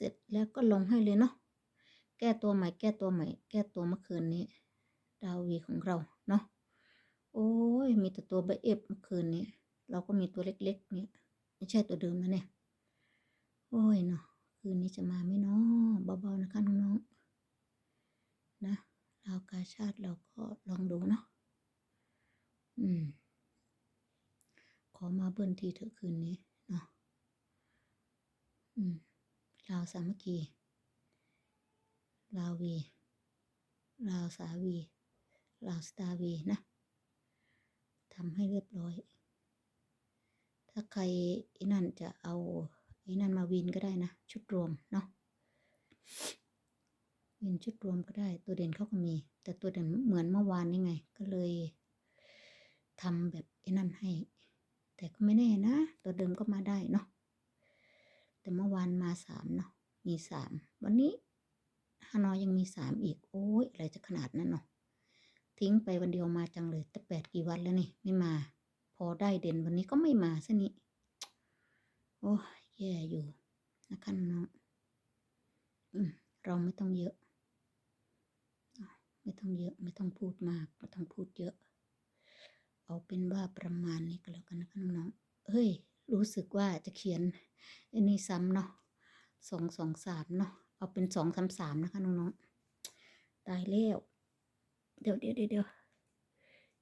สร็จแล้วก็ลงให้เลยเนาะ แก้ตัวใหม่ แก้ตัวใหม่ แก้ตัวเมื่อคืนนี้ ดาวีของเราเนาะ โอ้ย มีแต่ตัวเบเอฟเมื่อคืนนี้ เราก็มีตัวเล็กๆเนี่ย ไม่ใช่ตัวเดิมนะเนี่ย โอ้ยเนาะ คืนนี้จะมาไหมเนาะเบาๆนะคะน้องๆ นะลาวกาชาติเราก็ลองดูเนาะ อืม ขอมาเบิ้ลทีเถอะคืนนี้เนาะ อืม ลาวสามัคคี ลาววี ลาวสาวี ลาวสตาวีนะทำให้เรียบร้อย ถ้าใครไอ้นั่นจะเอาไอ้นั่นมาวินก็ได้นะ ชุดรวมเนาะวินชุดรวมก็ได้ ตัวเด่นเขาก็มี แต่ตัวเด่นเหมือนเมื่อวานนี่ไง ก็เลยทำแบบไอ้นั่นให้ แต่ก็ไม่แน่นะ ตัวเดิมก็มาได้เนาะ แต่เมื่อวานมาสามเนาะมีสามวันนี้ฮานอยยังมีสามอีก โอ้ยอะไรจะขนาดนั้นเนาะทิ้งไปวันเดียวมาจังเลยแต่แปดกี่วันแล้วนี่ไม่มา พอได้เด่นวันนี้ก็ไม่มาซะนี่โอ้ยแย่อยู่นะคะน้องอืมเราไม่ต้องเยอะ ไม่ต้องเยอะ ไม่ต้องพูดมากไม่ต้องพูดเยอะ เอาเป็นว่าประมาณนี้ก็แล้วกันนะคะน้องๆเฮ้ย รู้สึกว่าจะเขียน อ้นี่ซ้ำเนาะสองสองสามเนาะเอาเป็นสองสามสามนะคะน้องๆตายแล้วเดี๋ยวเดี๋ยวเดี๋ยวเดี๋ยว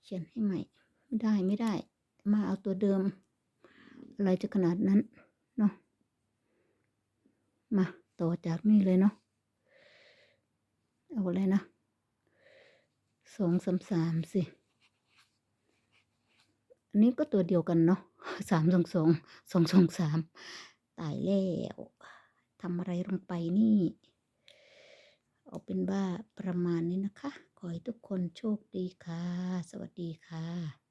เขียนให้ใหม่ ไม่ได้ไม่ได้ มาเอาตัวเดิม อะไรจะขนาดนั้นเนาะมาต่อจากนี่เลยเนาะเอาอะไรนะสองสามสามสิอันนี้ก็ตัวเดียวกันเนาะสามสองสองสองสองสาม ตายแล้วทำอะไรลงไปนี่ เอาเป็นว่าประมาณนี้นะคะ ขอให้ทุกคนโชคดีค่ะ สวัสดีค่ะ